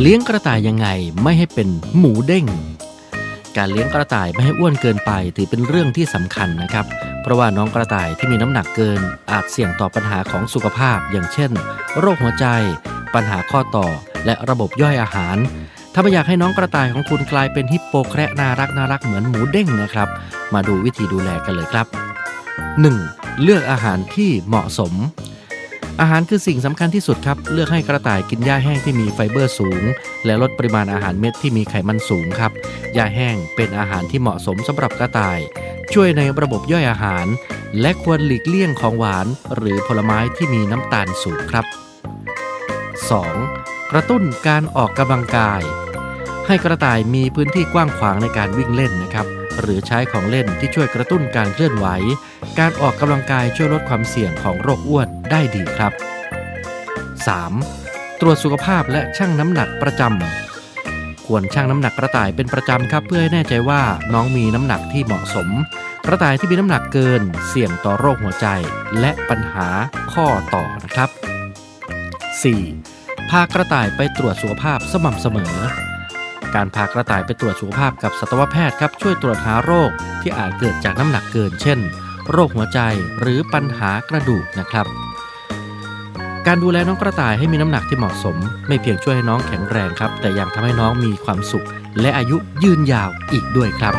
เลี้ยงกระต่ายยังไงไม่ให้เป็นหมูเด้ง การเลี้ยงกระต่ายไม่ให้อ้วนเกินไปถือเป็นเรื่องที่สำคัญนะครับ เพราะว่าน้องกระต่ายที่มีน้ำหนักเกิน อาจเสี่ยงต่อปัญหาของสุขภาพ อย่างเช่น โรคหัวใจ ปัญหาข้อต่อ และระบบย่อยอาหาร ถ้าไม่อยากให้น้องกระต่ายของคุณกลายเป็นฮิปโปแคระน่ารักน่ารักเหมือนหมูเด้งนะครับ มาดูวิธีดูแลกันเลยครับ 1. เลือกอาหารที่เหมาะสม อาหารคือสิ่งสำคัญที่สุดครับ เลือกให้กระต่ายกินหญ้าแห้งที่มีไฟเบอร์สูง และลดปริมาณอาหารเม็ดที่มีไขมันสูงครับ หญ้าแห้งเป็นอาหารที่เหมาะสมสำหรับกระต่าย ช่วยในระบบย่อยอาหาร และควรหลีกเลี่ยงของหวาน หรือผลไม้ที่มีน้ำตาลสูงครับ 2. กระตุ้นการออกกำลังกาย ให้กระต่ายมีพื้นที่กว้างขวางในการวิ่งเล่นนะครับ หรือใช้ของเล่นที่ช่วยกระตุ้นการเคลื่อนไหว การออกกำลังกายช่วยลดความเสี่ยงของโรคอ้วนได้ดีครับ 3. ตรวจสุขภาพและชั่งน้ำหนักประจำควรชั่งน้ำหนักกระต่ายเป็นประจำครับ เพื่อให้แน่ใจว่าน้องมีน้ำหนักที่เหมาะสม กระต่ายที่มีน้ำหนักเกิน เสี่ยงต่อโรคหัวใจ และปัญหาข้อต่อนะครับ 4. พากระต่ายไปตรวจสุขภาพสม่ำเสมอ การพากระต่ายไปตรวจสุขภาพกับสัตวแพทย์ครับช่วยตรวจหาโรคที่อาจเกิดจากน้ำหนักเกิน เช่น โรคหัวใจหรือปัญหากระดูกนะครับ การดูแลน้องกระต่ายให้มีน้ำหนักที่เหมาะสม ไม่เพียงช่วยให้น้องแข็งแรงครับ แต่ยังทำให้น้องมีความสุข และอายุยืนยาวอีกด้วยครับ